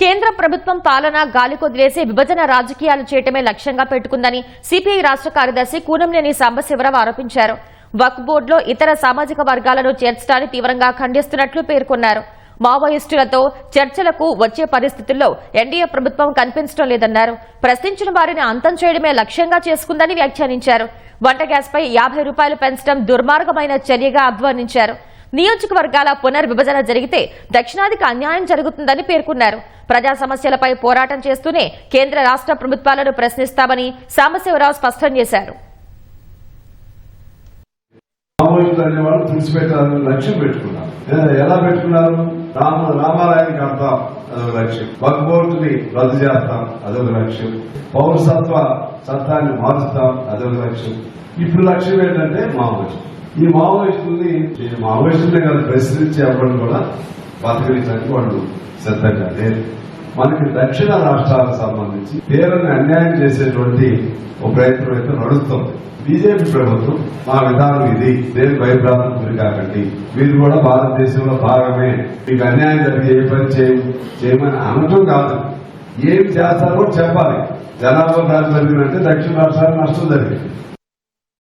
కేంద్ర ప్రభుత్వం పాలన గాలికొదిలేసి విభజన రాజకీయాలు చేయటమే లక్ష్యంగా పెట్టుకుందని సిపిఐ రాష్ట్ర కార్యదర్శి కూనంనేని సాంబశివరావు ఆరోపించారు. వక్ఫ్ బోర్డులో ఇతర సామాజిక వర్గాలను చేర్చడాన్ని తీవ్రంగా ఖండిస్తున్నట్లు పేర్కొన్నారు. మావోయిస్టులతో చర్చలకు వచ్చే పరిస్థితుల్లో ఎన్డీఏ ప్రభుత్వం కనిపించడం లేదన్నారు. ప్రశ్నించిన వారిని అంతం చేయడమే లక్ష్యంగా చేసుకుందని వ్యాఖ్యానించారు. వంట గ్యాస్పై యాభై రూపాయలు పెంచడం దుర్మార్గమైన చర్యగా అధ్వానించారు నియోజకవర్గాల పునర్విభజన జరిగితే దక్షిణాదికి అన్యాయం జరుగుతుందని పేర్కొన్నారు. ప్రజా సమస్యలపై పోరాటం చేస్తూనే కేంద్ర రాష్ట్ర ప్రభుత్వాలను ప్రశ్నిస్తామని సాంబశివరావు స్పష్టం చేశారు. ఎలా పెట్టుకున్నారు? రామ రామాలయానికి అర్థం అదొక లక్ష్యం. వక్బోర్డుని రద్దు చేస్తాం అదొక లక్ష్యం. పౌరసత్వ చట్టాన్ని మారుస్తాం అదొక లక్ష్యం. ఇప్పుడు లక్ష్యం ఏంటంటే మామూలు ఈ మావోయిస్టుల్ని నేను మావోయిస్టులే కాదు ప్రశ్నించే అవ్వడం కూడా బతకరించడానికి వాళ్ళు సిద్ధంగా లేదు మనకి దక్షిణ రాష్ట్రాలకు సంబంధించి పేరుని అన్యాయం చేసేటువంటి ఒక ప్రయత్నం అయితే నడుస్తుంది. బీజేపీ ప్రభుత్వం మా విధానం ఇది దేని భయభ్రాంతం గురి కాకండి. మీరు కూడా భారతదేశంలో భాగమే. మీకు అన్యాయం జరిగి ఏ పని చేయం చేయమని అనటం కాదు. ఏం చేస్తారో చెప్పాలి. జనాభా ప్రాతి జరిగినట్టే దక్షిణ రాష్ట్రాలకు నష్టం జరిగింది.